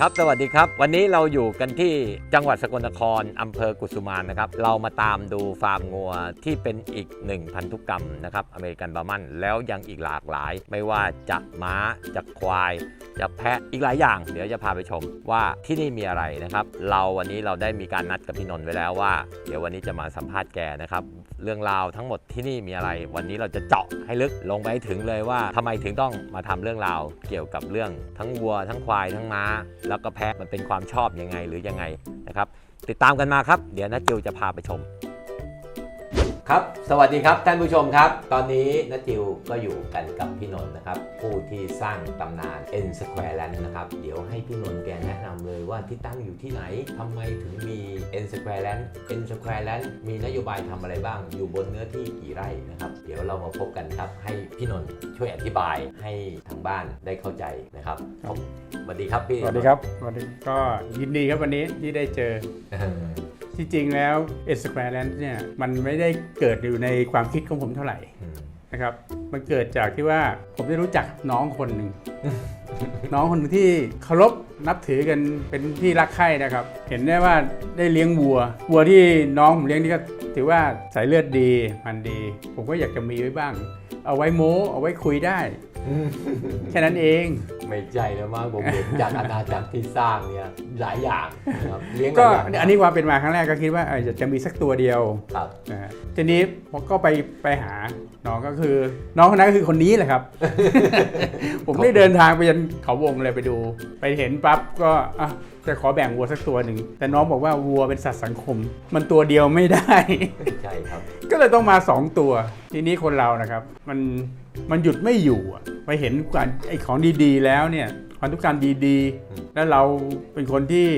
ครับ สวัสดีครับ วันนี้เราอยู่กันที่จังหวัดสกลนครอำเภอกุสุมานนะครับ เรามาตามดูฟาร์มงัวที่เป็นอีกหนึ่งพันธุกรรมนะครับ อเมริกันบาร์มัน แล้วยังอีกหลากหลาย ไม่ว่าจะม้าจะควาย จะแพะอีกหลายอย่าง เดี๋ยวจะพาไปชมว่าที่นี่มีอะไรนะครับ เราวันนี้เราได้มีการนัดกับพี่นนท์ไว้แล้วว่า เดี๋ยววันนี้จะมาสัมภาษณ์แกนะครับ เรื่องราวทั้งหมดที่นี่มีอะไร วันนี้เราจะเจาะให้ลึกลงไปถึงเลยว่าทำไมถึงต้องมาทำเรื่องราว เกี่ยวกับเรื่องทั้งวัว ทั้งควายทั้งม้า แล้วก็แพะมันเป็นความชอบยังไงหรือยังไงนะครับติดตามกันมาครับ เดี๋ยวนัทจิวจะพาไปชม ครับ สวัสดีครับท่านผู้ชมครับ ตอนนี้นัทจิวก็อยู่กันกับพี่นนท์นะครับ ผู้ที่สร้างตำนาน N Square Land นะครับ เดี๋ยวให้พี่นนท์แกแนะนำเลยว่าที่ตั้งอยู่ที่ไหนทำไมถึงมี N Square Land N Square Land มีนโยบายทำอะไรบ้าง อยู่บนเนื้อที่กี่ไร่นะครับ เดี๋ยวเรามาพบกันครับ ให้พี่นนท์ช่วยอธิบายให้ทางบ้านได้เข้าใจนะครับสวัสดีครับพี่สวัสดีครับสวัสดีก็ยินดีครับวันนี้ที่ได้เจอ ที่จริงแล้วเอสแควร์แลนด์เนี่ยมันไม่ได้เกิดอยู่ในความคิดของผมเท่าไหร่อืมนะครับ มันเกิดจากที่ว่าผมได้รู้จักน้องคนหนึ่งน้องคนหนึ่งที่เคารพนับถือกันเป็นที่รักใคร่นะครับ เห็นได้ว่าได้เลี้ยงวัว วัวที่น้องผมเลี้ยงนี่ก็ถือว่าสายเลือดดีมันดี ผมก็อยากจะมีไว้บ้าง เอาไว้โม้ เอาไว้คุยได้ แค่นั้นเอง ไม่ใจแล้วมากผมเห็นจากอาณาจักรที่สร้างเนี่ยหลายอย่างนะครับเลี้ยงหก็ลายอย่างอันนี้ความเป็นมาครั้งแรกก็คิดว่าเออจะจะมีสักตัวเดียวครับนะฮะทีนี้ผมก็ไปไปหาน้องก็คือ น้องคนนั้นก็คือคนนี้แหละครับ ผมได้เดินทางไปยันเขาวงเลยไปดู ไปเห็นปั๊บก็อะจะขอแบ่งวัวสักตัวหนึ่งแต่น้องบอกว่าวัวเป็นสัตว์สังคม มันตัวเดียวไม่ได้ใช่ครับ ก็เลยต้องมา 2 ตัว ทีนี้คนเรานะครับ มัน มันหยุดไม่อยู่อะไปเห็นการไอ้ของดีๆ แล้วเนี่ยพันธุกรรมดีอืมๆแล้วเราเป็นคนที่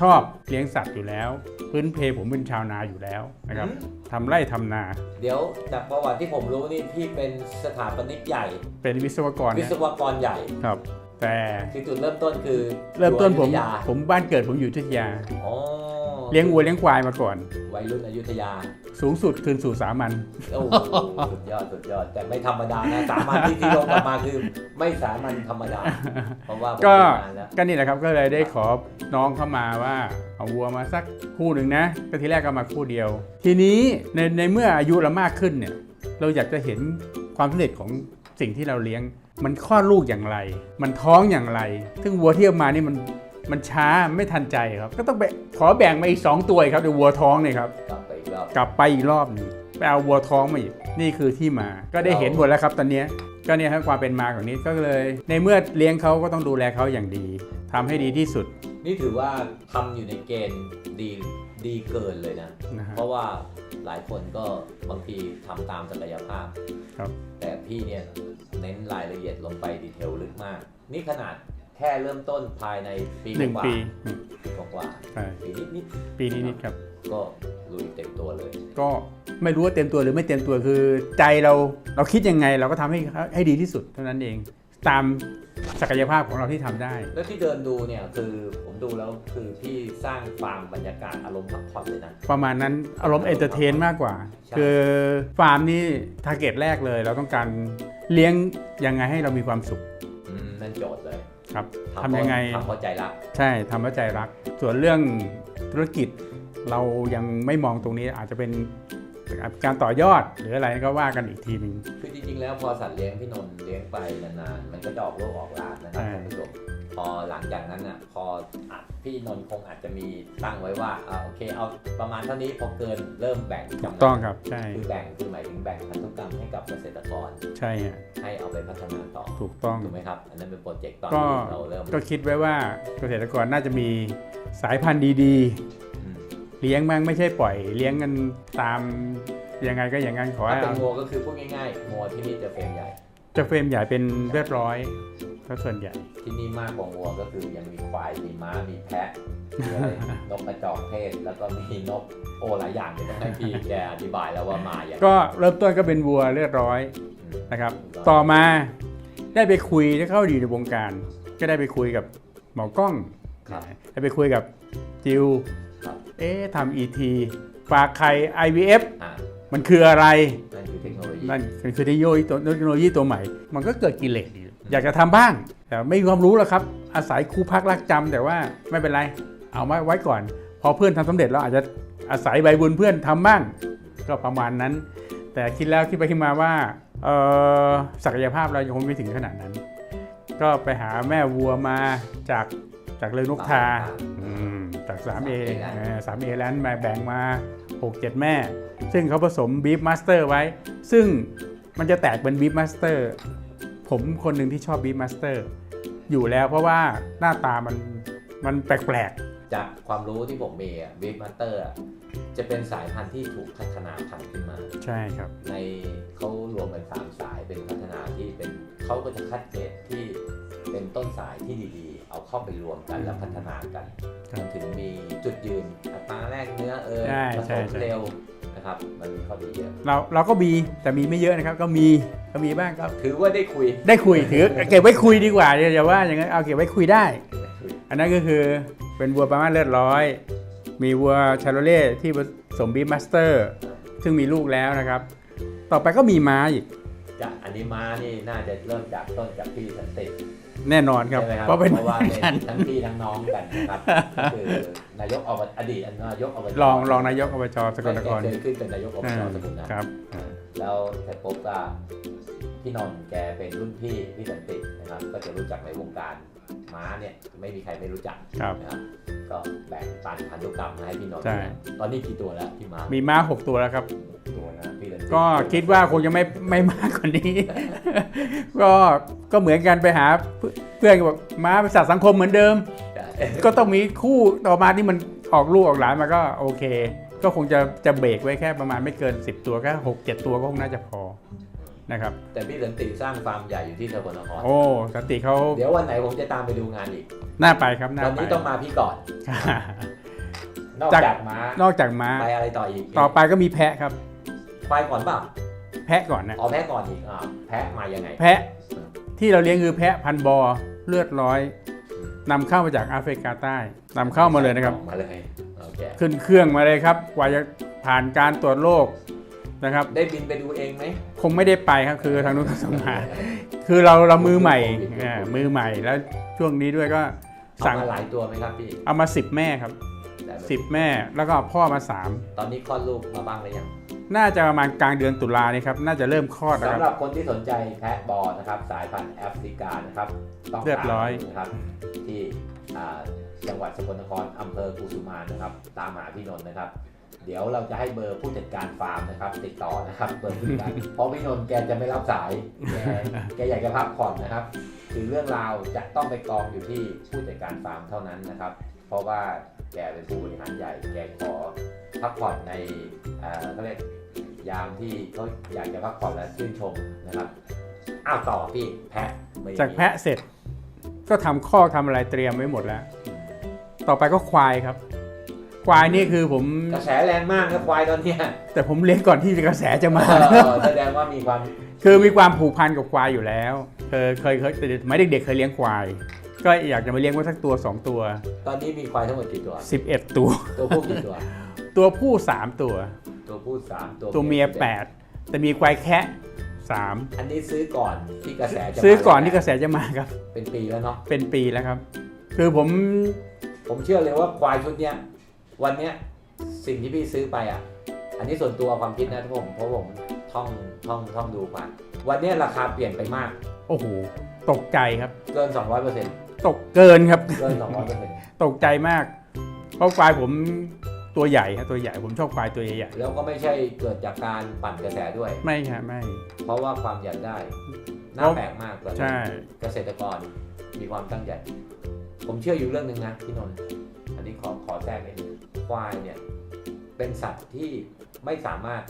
ชอบเลี้ยงสัตว์อยู่แล้ว พื้นเพผมเป็นชาวนาอยู่แล้วนะครับทำไร่ทำนา เดี๋ยวจากประวัติที่ผมรู้นี่พี่เป็นสถาปนิกใหญ่ เป็นวิศวกรวิเนี่ยศวกรใหญ่ครับ แต่คือจุดเริ่มต้นคือ เริ่มต้นผมอยุธยาผมบ้านเกิดผมอยู่อยุธยาอ๋อ เลี้ยงวัวเลี้ยงควายมาก่อน วัยรุ่นอยุธยา สูงสุดคืนสู่สามัญโอ้โหสุดยอดสุดยอด แต่ไม่ธรรมดานะสามัญที่ที่ลงกลับมาคือไม่สามัญธรรมดา เพราะว่าผมก็ทำงานแล้วก็นี่แหละครับก็เลยได้ขอน้องเข้ามาว่าเอาวัวมาสักคู่หนึ่งนะก็ทีแรกก็มาคู่เดียว ทีนี้ในในเมื่ออายุเรามากขึ้นเนี่ยเราอยากจะเห็นความสำเร็จของสิ่งที่เราเลี้ยง มันคลอดลูกอย่างไร มันท้องอย่างไร ซึ่งวัวที่เอามานี่มัน มันช้าไม่ทันใจครับ ก็ต้องไปขอแบ่งมาอีกสองตัวอีกครับเดี๋ยววัวท้องเนี่ยครับ กลับไปอีกรอบกลับไปอีกรอบหนึงไปเอาวัวท้องมาอีกนี่คือที่มา ก็ได้เห็นหมดแล้วครับตอนเนี้ยก็เนี่ยครับความเป็นมาของนี้ก็เลย ในเมื่อเลี้ยงเขาก็ต้องดูแลเขาอย่างดีทำให้ดีที่สุดนี่ถือว่าทำอยู่ในเกณฑ์ดีดีเกินเลยนะ นะฮะ เพราะว่าหลายคนก็บางทีทำตามศักยภาพ ครับ แต่พี่เนี่ยเน้นรายละเอียดลงไปดีเทลลึกมาก นี่ขนาด แค่เริ่มต้นภายในปีหนึ่งกว่าปีกว่าใช่ๆปีนิดนิดปีนี้นิดครับๆก็ลุยเต็มตัวเลย ก็ไม่รู้ว่าเต็มตัวหรือไม่เต็มตัวคือใจเราเราคิดยังไงเราก็ทำให้ให้ดีที่สุดเท่านั้นเอง ตามศักยภาพของเราที่ทำได้ แล้วที่เดินดูเนี่ยคือผมดูแล้วคือพี่สร้างฟาร์มบรรยากาศอารมณ์พักผ่อนเลยนะ ประมาณนั้นอารมณ์เอนเตอร์เทนมากกว่าใช่คือฟาร์มนี่ทาร์เก็ตแรกเลย เราต้องการเลี้ยงยังไงให้เรามีความสุขอืมนั่นโจทย์เลย ครับทำทำยังไงทำเข้าใจรัก ใช่ทำให้ใจรัก ส่วนเรื่องธุรกิจเรายังไม่มองตรงนี้อาจจะเป็นการต่อยอดหรืออะไรก็ว่ากันอีกทีหนึ่งคือจริงๆแล้วพอสัตว์เลี้ยงพี่นนท์เลี้ยงไปนานๆมันก็จะออกลูกออกหลานนะครับใช่ท่านผู้ชม พอหลังจากนั้นอะพออะพี่นนท์คงอาจจะมีตั้งไว้ว่าอ่าโอเคเอาประมาณเท่านี้พอเกินเริ่มแบ่งจำนวนต้องครับใช่คือแบ่งคือหมายถึงแบ่งพันธุกรรมให้กับเกษตรกร ใช่ฮะให้เอาไปพัฒนาต่อถูกต้องถูกไหมครับ อันนั้นเป็นโปรเจกต์ตอนก็ที่เราเริ่มก็คิดไว้ว่าเกษตรกรน่าจะมีสายพันธุ์ดีอืมๆ เลี้ยงบ้างไม่ใช่ปล่อย เลี้ยงกันตามยังไงก็อย่างนั้นขอถ้าให้เป็นเอางัวก็คือพูดง่ายๆงัวที่นี่จะเฟรมใหญ่จะเฟรมใหญ่เป็นเรียบร้อย ก็ส่วนใหญ่ ที่นี่มากกว่างัวก็คือยังมีควายมีม้ามีแพะมีอะไรนกกระจอกเทศแล้วก็มีนกโอหลายอย่างเดี๋ยวต้องให้พี่แกอธิบายแล้วว่ามาอย่างไรก็เริ่มต้นก็เป็นวัวเรียบร้อยอืมนะครับ ต่อมาได้ไปคุยได้เข้าอยู่ในวงการ ก็ได้ไปคุยกับหมอกล้องครับได้ไปคุยกับจิวครับเอ๊ะทำ ET ฝากไข่ IVF อ่ามันคืออะไร นั่นคือเทคโนโลยีนั่นคือเทคโนโลยีตัวเทคโนโลยีตัวใหม่ มันก็เกิดกิเลส อีกอยากจะทำบ้าง แต่ไม่มีความรู้แล้วครับ อาศัยครูพักรักจำแต่ว่าไม่เป็นไร เอาไว้ไว้ก่อน พอเพื่อนทำสำเร็จเราอาจจะอาศัยใบบุญเพื่อนทำบ้าง ก็ประมาณนั้น แต่คิดแล้วคิดไปคิดมาว่าเอ่อศักยภาพเรายังคงไม่ถึงขนาดนั้น ก็ไปหาแม่วัวมาจากจากเลยนกทาอืมจาก 3A เออ 3A แล้วมาแบ่งมา 6-7 แม่ ซึ่งเขาผสมบีฟมาสเตอร์ไว้ ซึ่งมันจะแตกเป็นบีฟมาสเตอร์ ผมคนหนึ่งที่ชอบบีฟมาสเตอร์อยู่แล้วเพราะว่าหน้าตามันมันแปลกจากความรู้ที่ผมมีอะบิ๊กมาสเตอร์จะเป็นสายพันธุ์ที่ถูกพัฒนาพันธุ์ขึ้นมาๆใช่ครับ ในเขารวมเป็นสามสายเป็นพัฒนาที่เป็นเขาก็จะคัดเกรดที่เป็นต้นสายที่ดีๆ เอาเข้าไปรวมกันแล้วพัฒนากันครับมันถึงมีจุดยืนอัตราแรกเนื้อเอยใช่ผใช่สมใช่เร็ว นะครับ มันมีข้อดีเยอะเราเราก็มีแต่มีไม่เยอะนะครับ ก็มีก็มีบ้างก็ถือว่าได้คุยได้คุยถือเก็บไว้คุยดีกว่าอย่าอย่าว่าอย่างนั้นเอาเก็บไว้คุยได้ได้คุยอันนั้นก็คือเป็นวัวประมาณเลือดร้อย มีวัวชาโรเล่ที่ผสมบีฟมาสเตอร์ ซึ่งมีลูกแล้วนะครับ ต่อไปก็มีม้าอีกจากอันนี้ม้านี่น่าจะเริ่มจากต้นจากพี่สันติ แน่นอนครับ ใช่ไหมครับเพราะเป็นเพราะว่ากัเป็นนทั้งพี่ทั้งน้องกันนะครับก็คือนายกอบตอดีตนายกอบตรองรองนายกอบจสกลนครเคยขึ้นเป็นนายกอบตสกลนครครับ แล้วเสร็จปุ๊บก็พี่นนท์แกเป็นรุ่นพี่พี่สันตินะครับ ก็จะรู้จักในวงการ ม้าเนี่ยไม่มีใครไม่รู้จักครับนะครับก็แบ่งปันพันธุกรรมมาให้พี่นนท์ใช่ตอนนี้กี่ตัวแล้วพี่ม้ามีม้า 6 ตัวแล้วครับตัวนะพี่สันติก็คิดว่าคงจะไม่ไม่มากกว่านี้ ก็ก็เหมือนกันไปหาเพื่เพื่อนก็บอกม้าเป็นสัตว์สังคมเหมือนเดิม ก็ต้องมีคู่ต่อมาที่มันออกลูกออกหลานมาก็โอเค ก็คงจะจะเบรกไว้แค่ประมาณไม่เกิน 10 ตัวแค่หกเจ็ดตัวก็คงน่าจะพอ นะครับ แต่พี่สันติสร้างฟาร์มใหญ่อยู่ที่สกลนครโอ้สนติเขาเดี๋ยววันไหนผมจะตามไปดูงานอีกน่าไปครับน่าวันไปนี้ต้องมาพี่ก่อน นอกจากจากม้านอกจากม้าไปอะไรต่ออีกต่อไปก็มีแพะครับ ไปก่อนเปล่าแพะก่อนนะอ๋อแพ้ก่อนอีกอ่าแพ้มายังไง แพะที่เราเลี้ยงคือแพะพันธุ์บอเลือดร้อยนำเข้ามาจากแอฟริกาใต้นำเข้ามาเลยนะครับ มาเลยโอเคขึ้นเครื่องมาเลยครับ กว่าจะผ่านการตรวจโรค นะครับ ได้บินไปดูเองไหมคงไม่ได้ไปครับคือทางนู้นเขาส่งมาคือเราเรามือใหม่อ่ามือใหม่แล้วช่วงนี้ด้วยก็เอาสั่งมาหลายตัวไหมครับพี่เอามา10แม่ครับได้ไหม10แม่แล้วก็เอาพ่อมาตอนนี้คลอดลูกมาบ้างหรือยัง3น่าจะประมาณกลางเดือนตุลานี่ครับน่าจะเริ่มคลอดแล้วคสำหรับรับคนที่สนใจแพะบอลนะครับ สายพันธุ์แอฟริกานะครับต้องเรียบร้อย ตามนะครับ ที่อ่าจังหวัดสกลนครอำเภอกุสุมานนะครับ ตามหาพี่นนท์นะครับ เดี๋ยวเราจะให้เบอร์ผู้จัดการฟาร์มนะครับ ติดต่อนะครับเบอร์ผู้จัดการเพราะพี่นนท์แกจะไม่รับสายแกแกอยากจะพักผ่อนนะครับ คือเรื่องราวจะต้องไปกองอยู่ที่ผู้จัดการฟาร์มเท่านั้นนะครับ เพราะว่าแกเป็นผู้บริหารใหญ่ แกขอพักผ่อนในเอ่อเขาเรียกยามที่เขาอยากจะพักผ่อนและชื่นชมนะครับอ้าวต่อพี่แพะไม่มีจากแพะเสร็จ ก็ทำข้อกทำอะไรเตรียมไว้หมดแล้ว ต่อไปก็ควายครับ ควายนี่คือผมกระแสแรงมากนะควายตอนเนี้ยแต่ผมเลี้ยงก่อนที่กระแสจะมา เออแสดงว่ามีความคือมีความผูกพันกับควายอยู่แล้ว เคยเคยเคยแต่ไม่เด็กๆเคยเลี้ยงควาย ก็อยากจะมาเลี้ยงไว้สักตัว 2 ตัว ตอนนี้มีควายทั้งหมดกี่ตัว 11 ตัว ตัวผู้กี่ตัว ตัวผู้ 3 ตัว ตัวผู้สามตัวตัวเมียจ็ด8แต่มีควายแคะ3 อันนี้ซื้อก่อนที่กระแสจะซื้อก่อนที่กกระแสจะมาครับ เป็นปีแล้วเนาะเป็นปีแล้วครับ คือผมผมเชื่อเลยว่าควายชุดเนี้ย วันเนี้ยสิ่งที่พี่ซื้อไปอะ อันนี้ส่วนตัวความคิดนะทุกผมเพราะผมท่องท่องท่องดูมาวันเนี้ยราคาเปลี่ยนไปมาก โอ้โห ตกใจครับ เกิน 200%ตกเกินครับ เกิน 200%ตกใจมาก เพราะควายผมตัวใหญ่ครับตัวใหญ่ผมชอบควายตัวใหญ่แล้วก็ไม่ใช่เกิดจากการปั่นกระแสด้วย ๆไม่ครับไม่ เพราะว่าความอยากได้น่าเพราะแปลกมากเลยใช่ เกษตรกรมีความตั้งใจ ผมเชื่ออยู่เรื่องหนึ่งนะพี่นนท์อันนี้ขอขอแทรกนิดนึง ควายเนี่ยเป็นสัตว์ที่ไม่สามารถ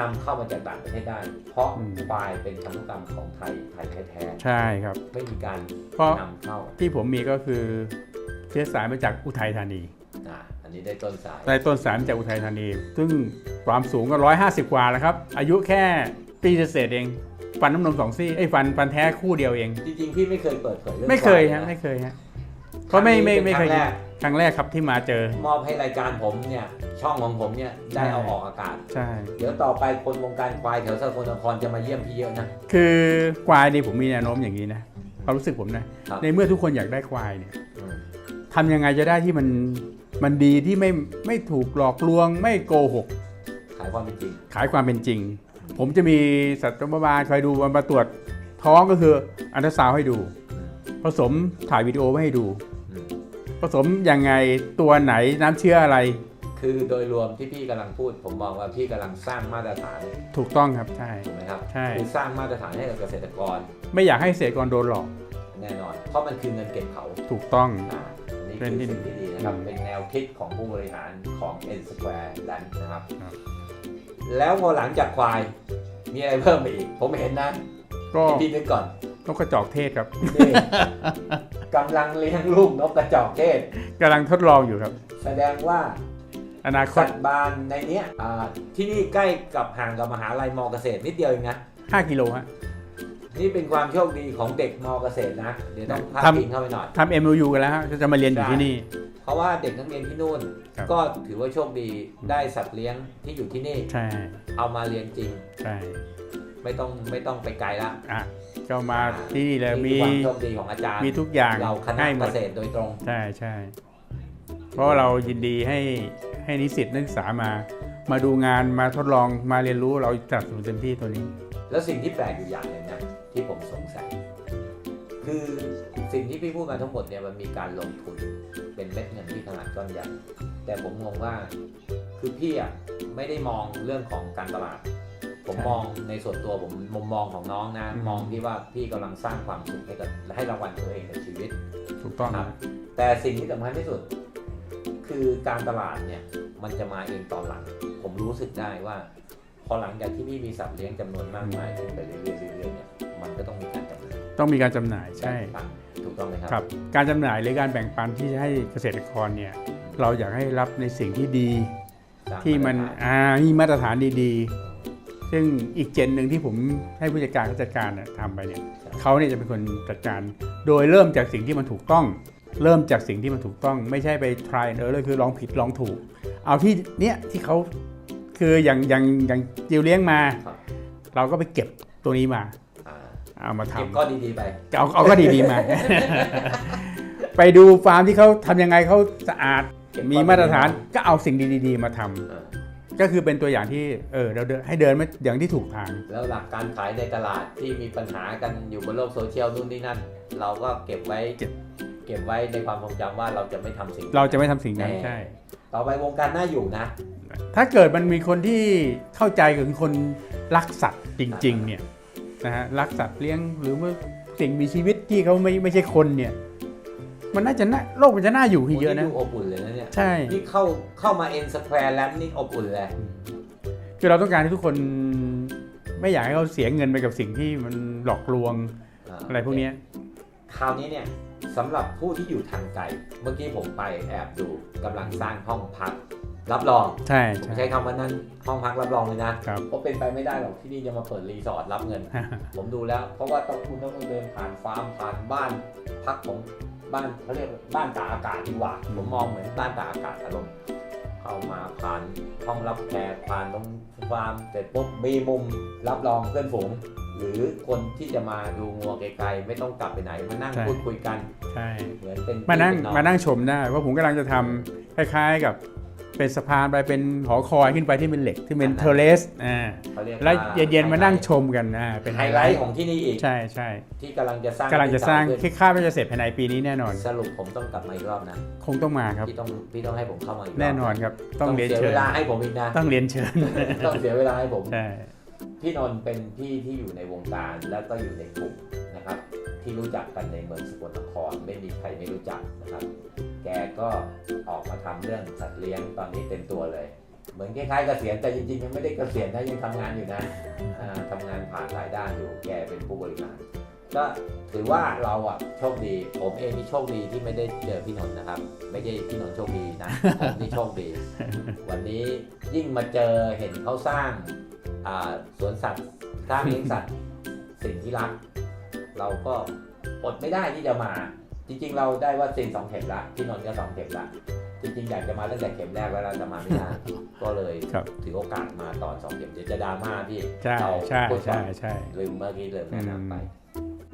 นำเข้ามาจากต่างประเทศได้ เพราะควายเป็นพันธุกรรมของไทยไทยแท้ใช่ครับๆไม่มีการเพราะนำเข้า ที่ผมมีก็คือเชื้อสายมาจากอุทัยธานีอ่าอันนี้ได้ต้นสายได้ต้นสายมาจากอุทัยธานี ซึ่งความสูงก็150กว่าแล้วครับ อายุแค่ปีเศษๆเองฟันน้ำนมสองซี่ไอ้ยฟันฟันแท้คู่เดียวเอง จริงๆพี่ไม่เคยเปิดเผยเรื่องไม่เคยวาฮะนะไม่เคยฮะเพราะไม่ไม่ไม่เคย ครั้งแรกครั้งแรกครับที่มาเจอ มอบให้รายการผมเนี่ยช่องของผมเนี่ยได้ใช่เอาออกอากาศ ใช่ เดี๋ยวต่อไปคนวงการควายแถวสกลนครจะมาเยี่ยมพี่เยอะนะ คือควายนี่ผมมีแนวโน้มอย่างนี้นะความรู้สึกผมนะครับในเมื่อทุกคนอยากได้ควายเนี่ยอืมทำยังไงจะได้ที่มันมันดีที่ไม่ไม่ถูกหลอกลวง ไม่โกหก ขายความเป็นจริง ขายความเป็นจริง ผมจะมีสัตวบาลคอยดูวันมาตรวจท้องก็คืออันตราซาวด์ให้ดูอืมผสมถ่ายวิดีโอไว้ให้ดูอืม ผสมยังไงตัวไหนน้ำเชื้ออะไร คือโดยรวมที่พี่กำลังพูด ผมมองว่าพี่กำลังสร้างมาตรฐานถูกต้องครับใช่ ถูกไหมครับใช่ คือสร้างมาตรฐานให้กับเกษตรกรไม่อยากให้เกษตรกรโดนหลอกแน่นอน เพราะมันคือเงินเก็บเขาถูกต้อง อ่านี่เป็คืนอที่สิ่งที่ดีนะครับอืมเป็นแนวคิดของผู้บริหารของ N Square ดันนะครับ ครับ แล้วพอหลังจากควาย มีอะไรเพิ่มไปอีก ผมเห็นนะก็ให้พี่นึกก่อนนกกระจอกเทศครับ นี่ กำลังเลี้ยงลูกนกกระจอกเทศ กำลังทดลองอยู่ครับ แสดงว่าอนาคสัตตว์บานในเนี้ยอ่าที่นี่ใกล้กับห่างกับมหาลัยมอเกษตรนิดเดียวเองนะ 5กิโลฮะ นี่เป็นความโชคดีของเด็กมอเกษตรนะ เดี๋ยวต้องพาดทำ พิงเข้าไปหน่อย ทำ MOU กันแล้วฮะจะมาเรียนอยู่ที่นี่ เพราะว่าเด็กนักเรียนที่นู่น ครับ ก็ถือว่าโชคดีได้สัตว์เลี้ยงที่อยู่ที่นี่ ใช่เอามาเรียนจริง ใช่ไม่ต้องไม่ต้องไปไกลละ อะ ก็มาที่นี่เลยนี่มีคือความโชคดีของอาจารย์มีทุกอย่างเราคณะให้หมเกดษตรโดยตรง ใช่ใช่เพราะเรายินดีให้ให้นิสิตนักศึกษามา มาดูงานมาทดลองมาเรียนรู้เราสนับสนุนเต็มที่ตัวนี้ แล้วสิ่งที่แปลกอยู่อย่างหนึ่งนะที่ผมสงสัย คือสิ่งที่พี่พูดมาทั้งหมดเนี่ยมันมีการลงทุนเป็นเม็ดเงินที่ขนาดก้อนใหญ่แต่ผมงงว่าคือพี่อะไม่ได้มองเรื่องของการตลาด ผมใช่มองในส่วนตัวผมมุมมองของน้องนะอืมมองที่ว่าพี่กำลังสร้างความสุขให้กับและให้รางวัลตัวเองในชีวิต ถูกต้องครับ แต่สิ่งที่สำคัญที่สุด คือการตลาดเนี่ยมันจะมาเองตอนหลัง ผมรู้สึกได้ว่า พอหลังจากที่พี่มีสัตว์เลี้ยงจำนวนมากมายขึ้นไปเรื่อยๆเรื่อยๆเนี่ยมันก็ต้องมีการจำหน่ายต้องมีการจำหน่ายใช่แบ่งปันถูกต้องไหมครัครับการจำหน่ายหรือการแบ่งปันที่จะให้เกษตรกรเนี่ยเราอยากให้รับในสิ่งที่ดีสร้างที่มันมาตรฐาอ่ามีมาตรฐานดีๆ ซึ่งอีกเจนหนึ่งที่ผมให้ผู้จัดการเขาจัดการน่ะทำไปเนี่ยเขาเนี่ยจะเป็นคนจัดการ โดยเริ่มจากสิ่งที่มันถูกต้อง เริ่มจากสิ่งที่มันถูกต้อง ไม่ใช่ไป try and error คือลองผิดลองถูก เอาที่เนี้ยที่เขาคืออย่างอย่างอย่างจิวเลี้ยงมาครับเราก็ไปเก็บตัวนี้มาอ่าเอามาทำเก็บก็ดีๆไปเอาเอาก็ดีๆมา ไปดูฟาร์มที่เขาทำยังไงเขาสะอาดเก็บมีก้อนมาตรฐานดีก็เอาสิ่งดีๆ มาทำเออ ก็คือเป็นตัวอย่างที่เออเราเดินให้เดินมาอย่างที่ถูกทาง แล้วหลักการขายในตลาดที่มีปัญหากันอยู่บนโลกโซเชียลนู่นนี่นั่น เราก็เก็บไว้เก็บเก็บไว้ในความทรงจำว่าเราจะไม่ทำสิ่งนั้นเราจะไม่ทำสิ่งนั้นแน่ใช่ ต่อไปวงการน่าอยู่นะ ถ้าเกิดมันมีคนที่เข้าใจกับคนรักสัตว์จริ มีชีวิตที่เขาไม่ไม่ใช่คนเนี่ยมันน่าจะน่าโลกมันจะน่าอยู่ขึ้นเยอะนะ ดูอบอุ่นเลยนะเนี่ยใช่ นี่เข้าเข้ามาเอ็นสแควร์แล้วนี่อบอุ่นเลย คือเราต้องการให้ทุกคนไม่อยากให้เขาเสียเงินไปกับสิ่งที่มันหลอกลวงอะไรพวกเนี้ยคราวนี้เนี่ยสำหรับผู้ที่อยู่ทางไกล เมื่อกี้ผมไปแอบดูกำลังสร้างห้องพัก รับรอง ใช่ผมใช่ ใช้คำว่านั้นห้องพักรับรองเลยนะครับ เพราะเป็นไปไม่ได้หรอกที่นี่จะมาเปิดรีสอร์ทรับเงิน ผมดูแล้ว เพราะว่าต้องคุณต้องเดินผ่านฟาร์มผ่านบ้านพักของ บ้านเขาเรียกบ้านตากอากาศดีกว่าผมมองเหมือนบ้านตากอากาศอารมณ์เข้ามาผ่านห้องรับแขกผ่านตรงฟาร์มเสร็จปุ๊บมีมุมรับรองเพื่อนฝูงหรือคนที่จะมาดูงัวไกลๆไม่ต้องกลับไปไหนมานั่งใช่พูดคุยกันใช่เหมือนเป็นมานั่งพี่เป็อมานั่งชมได้ว่าผมกำลังจะทำคล้าย ๆ กับ เป็นสะพานไปเป็นหอคอยขึ้นไปที่เป็นเหล็กที่เป็นเทเลสอ่าเขาเรียกแล้วว่าเย็นๆมานั่งชมกันอ่าเป็นไฮไลท์ของที่นี่อีกใช่ใช่ที่กำลังจะสร้างกำลังจะสร้างขึ้นคิดคาดว่าจะเสร็จภายในปีนี้แน่นอน สรุปผมต้องกลับมาอีกรอบนะคงต้องมาครับพี่ต้องพี่ต้องให้ผมเข้ามาอีกรบแน่นอนครับต้องเรียนเสียเชิเวญลาให้ผมอีกนะต้องเรียนเชิญต้องเสียเวลาให้ผมใช่พี่นนท์เป็นพี่ที่อยู่ในวงการแล้วก็อยู่ในกลุ่มนะครับ ที่รู้จักกันในเมืองสกลนครไม่มีใครไม่รู้จักนะครับ แกก็ออกมาทำเรื่องสัตว์เลี้ยงตอนนี้เต็มตัวเลย เหมือนคล้ายๆเกษียณแต่จริงๆยังไม่ได้เกษียณนะยังทำงานอยู่นะอ่าทำงานผ่านหลายด้านอยู่แกเป็นผู้บริหารก็ถือว่าเราอะโชคดี ผมเองที่โชคดีที่ไม่ได้เจอพี่นนท์นะครับ ไม่ใช่พี่นนท์โชคดีนะผมที่โชคดี วันนี้ยิ่งมาเจอเห็นเขาสร้างสวนสัตว์สร้างเลี้ยงสัตว์สิ่งที่รัก เราก็อดไม่ได้ที่จะมา จริง ๆ เราได้ว่าเซ็นสองเข็มละพี่นนท์ก็สองเข็มละจริงๆอยากจะมาตั้งแต่เข็มแรกแล้วเราจะมาไม่ได้ก็เลยครับถือโอกาสมาตอนสองเข็มเดี๋ยวจะดราม่าพี่ใช่เราใช่พูดก่อใช่นใช่ลืมเมื่อกี้ลืมแนะนำไป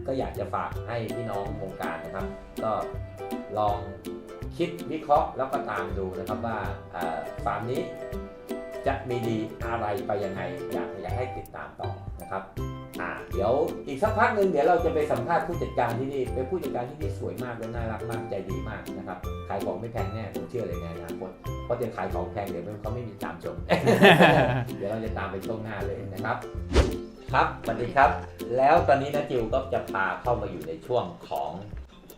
ก็อยากจะฝากให้พี่น้องวงการนะครับ ก็ลองคิดวิเคราะห์แล้วก็ตามดูนะครับว่าเอ่อฟาร์มนี้จะมีดีอะไรไปยังไงอยากอยากให้ติดตามต่อนะครับ อ่าเดี๋ยวอีกสักพักหนึ่งเดี๋ยวเราจะไปสัมภาษณ์ผู้จัดการที่นี่เป็นผู้จัดการที่นี่สวยมากและน่ารักมากใจดีมากนะครับขายของไม่แพงแน่ผมเชื่อเลยในอนาคตเพราะเดี๋ยวขายของแพงเดี๋ยวเขาไม่มีตามชม เดี๋ยวเราจะตามไปช่วงหน้าเลยนะครับ ครับสวัสดีครับ แล้วตอนนี้นะจิวก็จะพาเข้ามาอยู่ในช่วงของ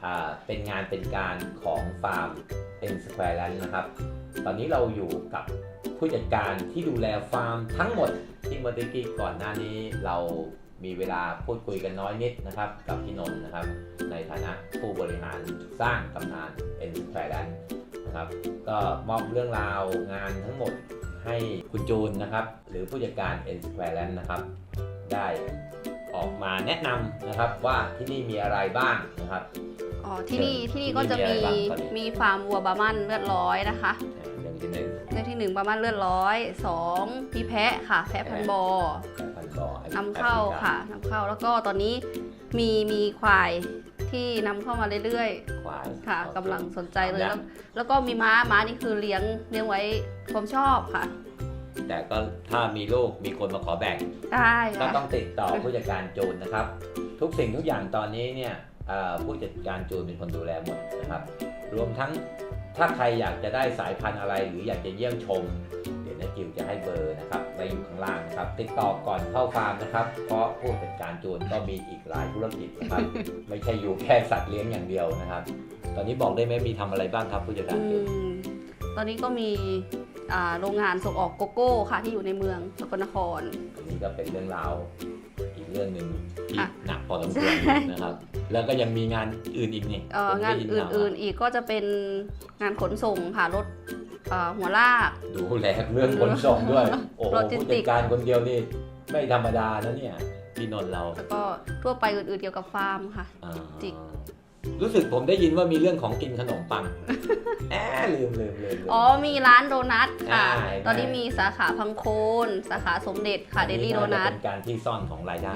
อ่าเป็นงานเป็นการของฟาร์มเอ็นสแควร์แลนด์นะครับ ตอนนี้เราอยู่กับผู้จัดการที่ดูแลฟาร์มทั้งหมดที่เมื่อกี้ก่อนหน้านี้เรา มีเวลาพูดคุยกันน้อยนิดนะครับ กับพี่นนท์นะครับ ในฐานะผู้บริหารสร้างตำนานเอ็นสแควร์แลนด์นะครับ ก็มอบเรื่องราวงานทั้งหมดให้คุณจูนนะครับ หรือผู้จัดการ N Square Land นะครับ ได้ออกมาแนะนำนะครับว่าที่นี่มีอะไรบ้างนะครับอ๋อที่นี่เชิญที่นี่ที่ก็นี่จะมีมีอะไรบ้างตอนนี้มีฟาร์มวัวบาร์มันเลือดร้อยนะคะเรื่องที่หนึ่งเรื่องที่หนึ่งบาร์มันเลือดร้อยสองมีแพะค่ะแพะพันธุ์บอ แปดพันบ่ออันำเข้าค่ะนำเข้าแล้วก็ตอนนี้มีมีควายที่นำเข้ามาเรื่อยควายๆ ค่ะกำลังสนใจเลยยัแล้วงแล้วก็มีม้าม้านี่คือเลี้ยงเลี้ยงไว้ความชอบค่ะ แต่ก็ถ้ามีลูกมีคนมาขอแบ่ง ได้ก็ค่ะ ต้องติดต่อผู้จัดการจูนนะครับ ทุกสิ่งทุกอย่างตอนนี้เนี่ยเอ่อผู้จัดการจูนเป็นคนดูแลหมดนะครับ รวมทั้งถ้าใครอยากจะได้สายพันธุ์อะไร หรืออยากจะเยี่ยมชม เดี๋ยวนะจิวจะให้เบอร์นะครับไว้อยู่ข้างล่างนะครับ ติดต่อก่อนเข้าฟาร์มนะครับ เพราะผู้จัดการจูนก็มีอีกหลายธุรกิจนะครับ ไม่ใช่อยู่แค่สัตว์เลี้ยงอย่างเดียวนะครับ ตอนนี้บอกได้ไหมมีทำอะไรบ้างครับผู้จัดการอืจูนมตอนนี้ก็มีอ่าโรงงานส่งออกโกโก้ค่ะที่อยู่ในเมืองสกลนครอันนี้ก็เป็นเรื่องราวอีกเรื่องหนึ่งที่ค่ะหนักพอสมควรนะครับ แล้วก็ยังมีงานอื่นอีกนี่เอ่อผมงานได้ยิอื่ข่วนๆอีกก็จะเป็นงานขนส่งค่ะรถเอ่อ หัวลาก ดูแลเรื่องขนส่งด้วย โอ้โหโลจิสผู้ติจักดการคนเดียวนี่ไม่ธรรมดานะเนี่ยพี่นนท์เรา แล้วก็ทั่วไปอื่นๆเกี่ยวกับฟาร์มค่ะอ่าจิก รู้สึกผมได้ยินว่ามีเรื่องของกินขนมปังแอบลืมลืมลืมลืมอ๋อมีร้านโดนัทค่ะใช่ตอนนี้มีสาขาพังโคนสาขาสมเด็จค่ะเดลี่โดนัทเป็นการที่ซ่อนของรายได้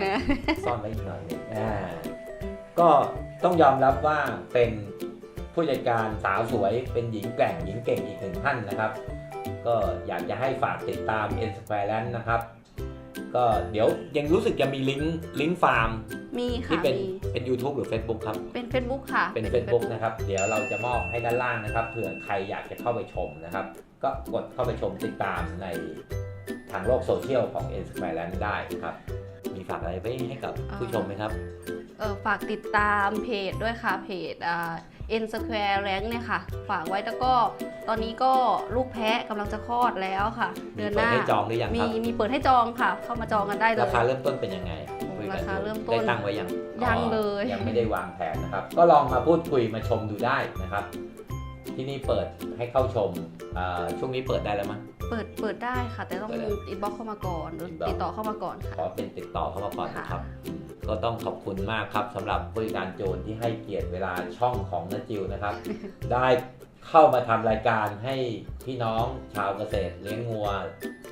ซ่อนไว้อีกหน่อยหนึงอ่าก็ต้องยอมรับว่าเป็น ผู้จัดการสาวสวยเป็นหญิงแกร่งหญิงเก่งอีกหนึ่งท่านนะครับ ก็อยากจะให้ฝากติดตาม N Square Land นะครับ ก็เดี๋ยวยังรู้สึกจะมีลิงก์ลิงก์ฟาร์มมีที่ค่ะเป็นมีเป็น YouTube หรือ Facebook ครับ เป็น Facebook ค่ะเป็น Facebook นะครับ เดี๋ยวเราจะมอบให้ด้านล่างนะครับ เผื่อใครอยากจะเข้าไปชมนะครับ ก็กดเข้าไปชมติดตามในทางโลกโซเชียลของ N Square Land ได้นะครับ มีฝากอะไรไว้ให้กับผู้ชมไหมครับ เออฝากติดตามเพจด้วยค่ะเพจอ่า N Square Rank เนี่ยค่ะ ฝากไว้แล้วก็ตอนนี้ก็ลูกแพะกำลังจะคลอดแล้วค่ะมีเดือนหเปิดน้าให้จองหรือยังมีครับ มีเปิดให้จองค่ะ เข้ามาจองกันได้เลย ราคาเริ่มต้นเป็นยังไงคุยกันราคาดูเริ่มต้นได้ตั้งไว้ยังยังอ๋อเลย ยังไม่ได้วางแผนนะครับ ก็ลองมาพูดคุยมาชมดูได้นะครับ ที่นี่เปิดให้เข้าชมอ่าช่วงนี้เปิดได้แล้วมั้ยเปิดเปิดได้ค่ะ แต่ต้องเปิดได้อินบ็อกเข้ามาก่อนหรือ inbox ติดต่อเข้ามาก่อนขค่ะอเป็นติดต่อเข้ามาก่อนนะครับค่ะอืมก็ต้องขอบคุณมากครับสำหรับผู้จัดการโจรที่ให้เกียรติเวลาช่องของนจิวนะครับ ได้เข้ามาทำรายการให้พี่น้องชาวเกษตรเลี้ยงงัว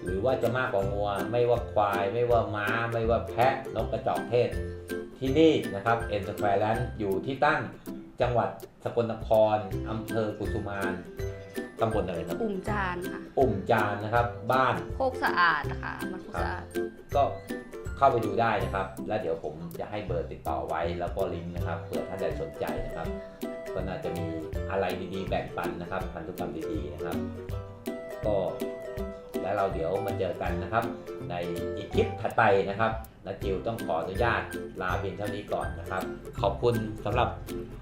หรือว่าจะมากกว่างัว ไม่ว่าควาย ไม่ว่าม้า ไม่ว่าแพะนกกระจอกเทศ ที่นี่นะครับเอ็นสแควร์แลนด์อยู่ที่ตั้งจังหวัดสกลนครอำเภอกุสุมาน ตำบลอะไรครับ อุ่มจานค่ะอุ่มจานนะครับ บ้านโคกสะอาดนะคะมันโคกสะอาดก็เข้าไปดูได้นะครับ แล้วเดี๋ยวผมจะให้เบอร์ติดต่อไว้แล้วก็ลิงก์นะครับเผื่อท่านใดสนใจนะครับ ก็น่าจะมีอะไรดีๆ แบ่งปันนะครับพันธุกรรมดีๆนะครับ ก็แล้วเราเดี๋ยวมาเจอกันนะครับ ในอีกคลิปถัดไปนะครับนาจิวต้องขออนุญาตลาเพียงเท่านี้ก่อนนะครับ ขอบคุณสำหรับ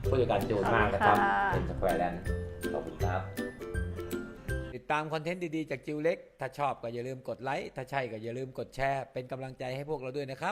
ผู้จัดการจูนมากนะครับขอบคุณค่ะเป็นสแควร์แลนด์ขอบคุณครับติด ตามคอนเทนต์ดี ๆ จากจิวเล็ก ถ้าชอบก็อย่าลืมกดไลค์ ถ้าใช่ก็อย่าลืมกดแชร์ เป็นกำลังใจให้พวกเราด้วยนะครับ